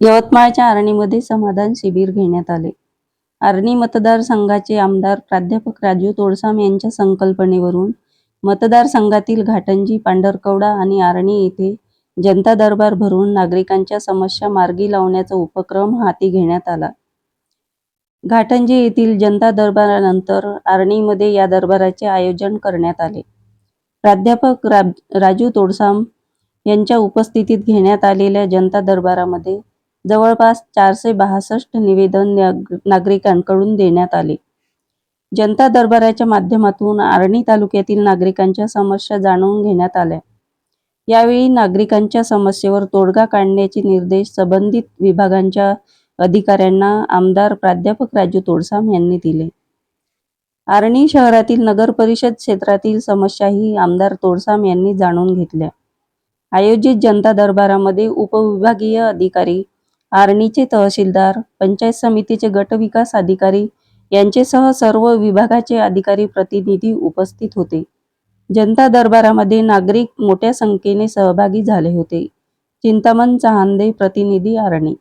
यवतमाळच्या आरणीमध्ये समाधान शिबिर घेण्यात आले. आर्णी मतदारसंघाचे आमदार प्राध्यापक राजू तोडसाम यांच्या संकल्पनेवरून मतदारसंघातील घाटंजी पांढरकवडा आणि आर्णी येथे जनता दरबार भरून नागरिकांच्या समस्या मार्गी लावण्याचा उपक्रम हाती घेण्यात आला. घाटंजी येथील जनता दरबारानंतर आरणीमध्ये या दरबाराचे आयोजन करण्यात आले. प्राध्यापक राजू तोडसाम यांच्या उपस्थितीत घेण्यात आलेल्या जनता दरबारामध्ये जवळपास चारशे बासष्ट निवेदन नागरिकांकडून देण्यात आले. जनता दरबाराच्या माध्यमातून आर्णी तालुक्यातील नागरिकांच्या समस्या जाणून घेण्यात आल्या. यावेळी नागरिकांच्या समस्येवर तोडगा काढण्याचे निर्देश संबंधित विभागांच्या अधिकाऱ्यांना आमदार प्राध्यापक राजू तोडसाम यांनी दिले. आर्णी शहरातील नगर परिषद क्षेत्रातील समस्याही आमदार तोडसाम यांनी जाणून घेतल्या. आयोजित जनता दरबारामध्ये उपविभागीय अधिकारी आर्णीचे तहसीलदार पंचायत समितीचे गट विकास अधिकारी यांचेसह सर्व विभागाचे अधिकारी प्रतिनिधी उपस्थित होते. जनता दरबारामध्ये नागरिक मोठ्या संख्येने सहभागी झाले होते. चिंतामण चहांदे प्रतिनिधी आरणी.